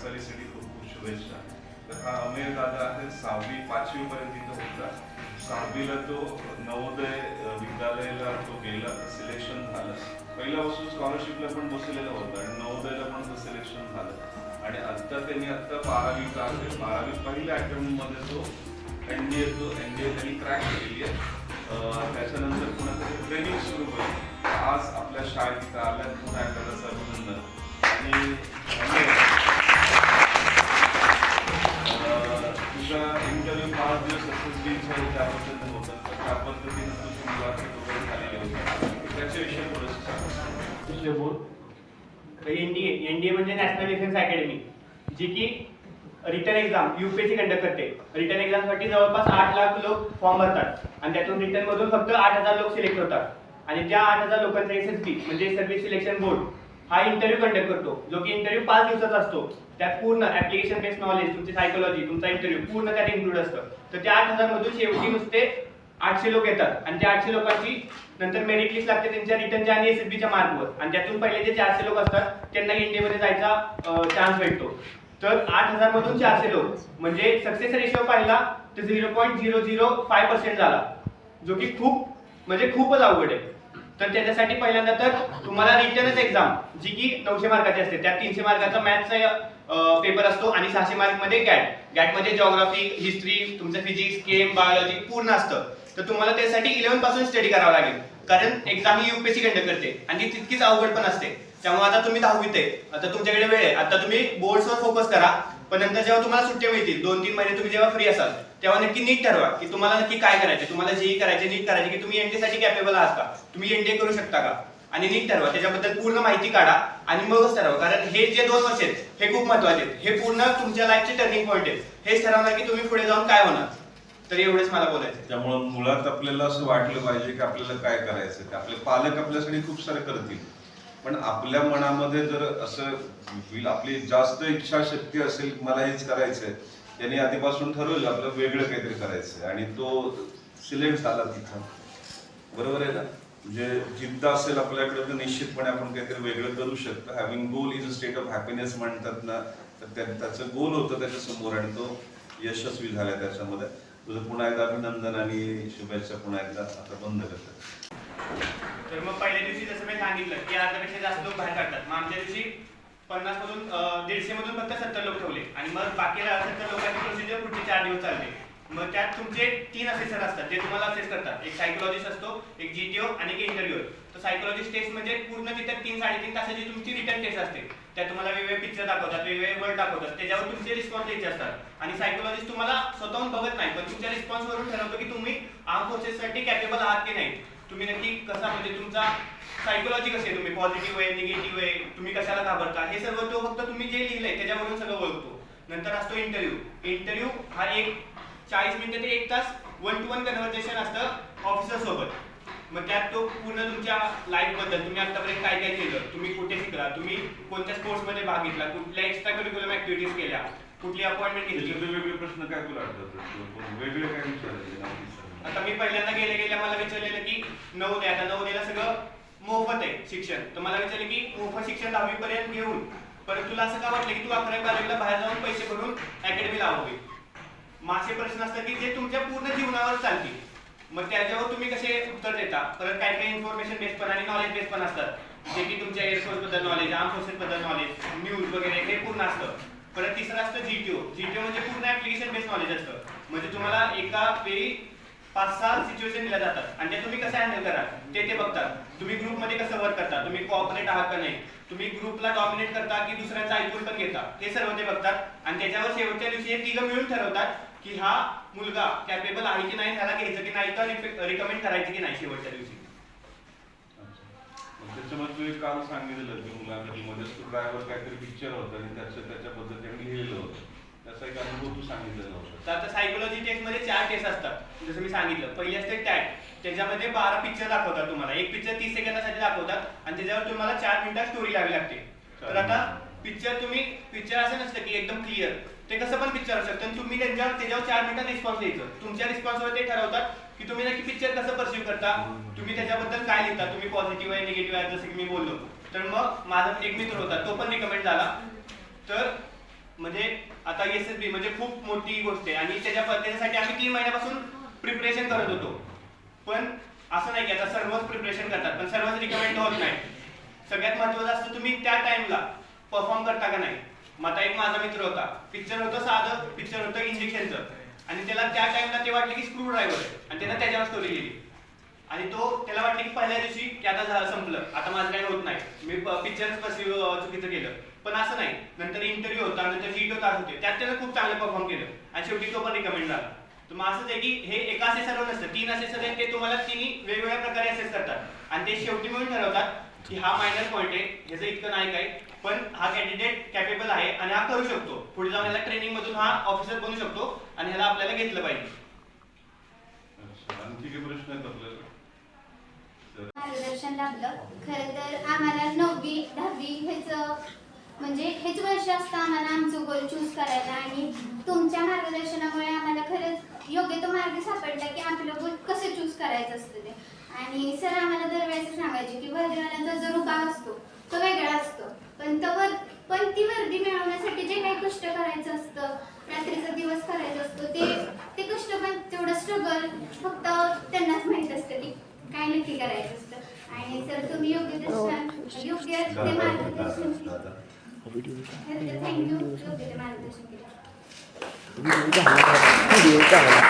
वाटचालीसाठी खूप खूप शुभेच्छा. तर हा अमेर दादा आहे सहावी पाचवी पर्यंत तिथं होता. सहावीला तो नवोदय विद्यालयाला तो गेला. सिलेक्शन झालं. पहिल्यापासून स्कॉलरशिपला पण बसलेला होता आणि नवोदयला पण तो सिलेक्शन झालं. आणि आत्ता त्यांनी आत्ता बारावी आहे. बारावी पहिल्या अकॅडमीमध्ये तो एन डी ए तो एन डी ए त्यांनी क्रॅक केली आहे. त्याच्यानंतर पुन्हा त्याची ट्रेनिंग सुरू होईल. आज आपल्या शाळेत इथं आल्या पुन्हा एकदा अभिनंदन. आणि सांग बोर्ड एनडीए एनडीए म्हणजे नॅशनल डिफेन्स अकॅडमी जी की रिटर्न एक्झाम युपीएससी कंडक्ट करते. रिटर्न एक्झामसाठी जवळपास आठ लाख लोक फॉर्म भरतात. आणि त्यातून रिटर्न मधून फक्त आठ हजार लोक सिलेक्ट होतात. आणि त्या आठ हजार लोकांचा एस एस बी म्हणजे सर्व्हिस सिलेक्शन बोर्ड हा इंटरव्ह्यू कंडक्ट करतो. जो की इंटरव्ह्यू पाच दिवसाचा असतो. त्यात पूर्ण ऍप्लिकेशन बेस्ड नॉलेज तुमची सायकोलॉजी तुमचा इंटरव्ह्यू पूर्ण त्यात इन्क्लूड असतं. तर त्या आठ हजार मधून शेवटी नुसते आठशे लोक येतात. आणि त्या आठशे लोकांची नंतर मेरिट लिस्ट लागते त्यांच्या रिटर्नच्या आणि एसएसबीच्या मार्कवर आणि त्यातून पहिले जे चारशे लोक असतात त्यांना इंडियामध्ये जायचा चान्स भेटतो. तर आठ हजार मधून चारशे लोक. म्हणजे सक्सेस रेशिओ पाहिला तर zero point zero zero five percent झाला. जो की खूप म्हणजे खूपच अवघड आहे. तर त्याच्यासाठी पहिल्यांदा तर तुम्हाला रिटर्नच एक्झाम जी की नऊशे मार्काची असते. त्यात तीनशे मार्काचा मॅथ्सचा पेपर असतो आणि सहाशे मार्कमध्ये गॅट गॅटमध्ये जॉग्राफी हिस्ट्री तुमचं फिजिक्स केम बायोलॉजी पूर्ण असतं. तर तुम्हाला त्यासाठी इलेव्हनपासून स्टडी करावं लागेल. कारण एक्झाम ही युपीएससी कंडक्ट करते आणि ती तितकीच अवघड पण असते. त्यामुळे आता तुम्ही दहावीत आहे. आता तुमच्याकडे वेळ आहे. आता तुम्ही बोर्ड्सवर फोकस करा. पण नंतर जेव्हा तुम्हाला सुट्ट्या मिळतील दोन तीन महिने तुम्ही जेव्हा फ्री असाल तेव्हा नक्की नीट ठरवा की तुम्हाला नक्की काय करायचे तुम्हाला जेही करायचे नीट करायचे की तुम्ही एनडीसाठी कॅपेबल आहात का? तुम्ही एनडीए करू शकता का? आणि नीट ठरवा. त्याच्याबद्दल पूर्ण माहिती काढा आणि मगच ठरवा. कारण हे जे दोन वर्ष आहेत हे खूप महत्त्वाचे आहेत. हे पूर्ण तुमच्या लाईफचे टर्निंग पॉईंट आहेत. हेच ठरवणार की तुम्ही पुढे जाऊन काय होणार. तर एवढंच मला बोलायचं त्यामुळे मुळात आपल्याला असं वाटलं पाहिजे की आपल्याला काय करायचं ते. आपले पालक आपल्यासाठी खूप सारे करतील. पण आपल्या मनामध्ये जर असं आपली जास्त इच्छाशक्ती असेल मला हेच करायचंय त्यांनी आधीपासून ठरवलं आपलं वेगळं काहीतरी करायचं आणि तो सिलेक्ट झाला तिथं. बरोबर आहे ना? म्हणजे जिद्द असेल आपल्याकडे तर निश्चितपणे आपण काहीतरी वेगळं करू शकतो. Having goal is a state of happiness म्हणतात ना तर त्या- त्याचं गोल होतं त्याच्यासमोर आणि तो यशस्वी झाला त्याच्यामध्ये. तुझं पुन्हा एकदा अभिनंदन आणि शुभेच्छा पुन्हा एकदा. आता बंद करतात तर मग पहिल्या दिवशी जसं मी सांगितलं की अर्ध्यापेक्षा जास्त लोक बाहेर काढतात. मग आमच्या दिवशी पन्नास मधून दीडशे मधून फक्त सत्तर लोक आणि मग बाकी तर लोकांची प्रोसिजर पुढचे चार दिवस चालते. मग त्यात तुमचे तीन असेसर असतात जे तुम्हाला असेस करतात. एक सायकोलॉजिस्ट असतो एक जीटीओ आणि एक इंटरव्ह्यू तर सायकोलॉजिस्ट टेस्ट म्हणजे पूर्ण तिथे तीन साडेतीन तासाची तुमची रिटर्न टेस्ट असते. त्या तुम्हाला वेगवेगळे पिक्चर दाखवतात वेगवेगळे वर्ड दाखवतात. त्याच्यावर तुमचे रिस्पॉन्स द्यायचे असतात. आणि सायकोलॉजिस्ट तुम्हाला स्वतःहून बघत नाही पण तुमच्या रिस्पॉन्सवरून ठरवतो की तुम्ही आर्म फोर्सेससाठी कॅपेबल आहात की नाही. तुम्ही नक्की कसा म्हणजे तुमचा सायकोलॉजी कसे तुम्ही पॉझिटिव्ह आहे निगेटिव्ह आहे? तुम्ही कशाला घाबरता? हे सर्व तो फक्त तुम्ही जे लिहिलंय त्याच्यावरून सगळं ओळखतो. नंतर असतो इंटरव्ह्यू इंटरव्ह्यू हा एक चाळीस मिनिटं ते एक तास वन टू वन कन्व्हर्सेशन असतं ऑफिसर सोबत. मग त्यात तो पूर्ण तुमच्या लाईफबद्दल तुम्ही आतापर्यंत काय काय केलं तुम्ही कुठे शिकला तुम्ही कोणत्या स्पोर्ट्समध्ये भाग घेतला कुठल्या एक्स्ट्रा करिक्युलम ऍक्टिव्हिटीज केल्या कुठली अपॉइंटमेंट घेतली? त्याच्यातले वेगळे प्रश्न काय तुला आठवतात? वेगळे काय. आता मी पहिल्यांदा गेल्या गेल्या मला विचारलेलं की नवोदय आता नवोदयला सगळं मोफत आहे शिक्षण. तर मला विचारलं की मोफत शिक्षण दहावी पर्यंत घेऊन परत तुला असं का वाटलं की तू अकरावी बारावीला बाहेर जाऊन पैसे भरून अकॅडमी लावावी मासे प्रश्न असतात की जे तुमच्या पूर्ण जीवनावर चालतील. मग त्याच्यावर तुम्ही कसे उत्तर देता? परत काही काही इन्फॉर्मेशन बेस पण आणि नॉलेज बेस पण असतात. जे की तुमच्या एअरफोर्सबद्दल नॉलेज आर्म फोर्सेस बद्दल नॉलेज न्यूज वगैरे हे पूर्ण असतं. परत तिसरं असतं जीटीओ जीटीओ म्हणजे पूर्ण ऍप्लिकेशन बेस नॉलेज असतं. म्हणजे तुम्हाला एका वेळी पाच सहा सिच्युएशन दिल्या जातात. आणि ते तुम्ही कसं हँडल करा ते ते बघतात. तुम्ही ग्रुपमध्ये कसं वर्क करता? तुम्ही कोऑपरेट आहात का नाही? तुम्ही ग्रुपला डॉमिनेट करता की दुसऱ्यांचं ऐकून पण घेता? हे सर्व ते बघतात. आणि त्याच्यावर शेवटच्या दिवशी हे तिघं मिळून ठरवतात की हा मुलगा कॅपेबल आहे की नाही त्याला घ्यायचं की नाही तर रिकमेंड करायचं की नाही शेवटच्या दिवशी. त्याच्यामध्ये तू एक काल सांगितलं की मुलाखतीमध्ये स्क्रू ड्रायव्हर काहीतरी पिक्चर होतं आणि त्याच्या त्याच्या पद्धतीने लिहिलेलं होतं. एक अनुभव तू तर आता सायकोलॉजी टेस्टमध्ये चार टेस्ट असतात. जसं मी सांगितलं पहिली असते टॅट त्याच्यामध्ये बारा पिक्चर दाखवतात तुम्हाला. एक पिक्चर तीस सेकंदासाठी दाखवतात आणि त्याच्यावर तुम्हाला चार मिनिटात स्टोरी लावी लागते. तर आता पिक्चर तुम्ही पिक्चर असं नसतं की एकदम क्लिअर ते कसं पण पिक्चर असू शकतं. तुम्ही त्यांच्यावर त्याच्यावर चार मिनिटात रिस्पॉन्स द्यायचं तुमच्या रिस्पॉन्सवर ते ठरवतात की तुम्ही नक्की पिक्चर कसं परसिव्ह करता. तुम्ही त्याच्याबद्दल काय लिहिता. तुम्ही पॉझिटिव्ह आहे निगेटिव्ह आहे जसं की मी बोललो. तर मग माझा एक मित्र होता तो पण रिकमेंड झाला. तर म्हणजे आता एस एस बी म्हणजे खूप मोठी गोष्ट आहे. आणि त्याच्या त्याच्यासाठी आम्ही तीन महिन्यापासून प्रिपरेशन करत होतो. पण असं नाही की आता सर्वच प्रिपरेशन करतात पण सर्वच रिकमेंड होत नाही. सगळ्यात महत्वाचं असतं तुम्ही त्या टाइमला परफॉर्म करता का नाही? मग एक माझा मित्र होता. पिक्चर होतं साधं पिक्चर होतं इंजेक्शनचं आणि त्याला त्या टाइमला ते वाटलं की स्क्रू ड्रायव्हर आहे. आणि त्यानं त्याच्यावर स्टोरी लिहिली आणि तो त्याला वाटलं की पहिल्या दिवशी की आता झालं संपलं. आता माझं काही होत नाही. मी पिक्चरच कसं चुकीचं केलं. पण असं नाही. नंतर इंटरव्ह्यू होता नंतर व्हिडिओ तास होते त्यात त्यानं खूप चांगलं परफॉर्म केलं. आणि शेवटी तो पण रिकमेंड झाला. तर मग असंच आहे की हे एका असे सर्व नसतं. तीन असे सर्व आहेत ते तुम्हाला तिन्ही वेगवेगळ्या प्रकारे असेस करतात. आणि ते शेवटी मिळून ठरवतात की हा मायनर पॉईंट आहे ह्याचं इतकं नाही काय पण हा कॅन्डिडेट कॅपेबल आहे आणि हा करू शकतो. पुढे जाऊन याला ट्रेनिंग मधून हा ऑफिसर बनू शकतो आणि ह्याला आपल्याला घेतलं पाहिजे. आणखी काही प्रश्न आहेत आपल्याला मार्गदर्शन लाभलं. खरं तर आम्हाला नववी दहावी ह्याचं म्हणजे हेच वर्ष असतं आम्हाला आमचं गोल चूज करायला आणि तुमच्या मार्गदर्शनामुळे आम्हाला खरंच योग्य तो मार्ग सापडला की आपलं गोल कसं चूज करायचं असतं ते. आणि सर आम्हाला दरवेळेस सांगायचे की वर्दीवाल्यांचा जो रुबाब असतो तो वेगळा असतो. पण तो वर पण ती वर्दी मिळवण्यासाठी जे काही कष्ट करायचं असतं रात्रीचा दिवस करायचा असतो ते ते कष्ट पण तेवढं स्ट्रगल फक्त त्यांनाच माहीत असतं की काय नक्की करायचं असतं. आणि सर तुम्ही योग्य दर्शन योग्य ते मार्गदर्शन व्हिडिओ चांगला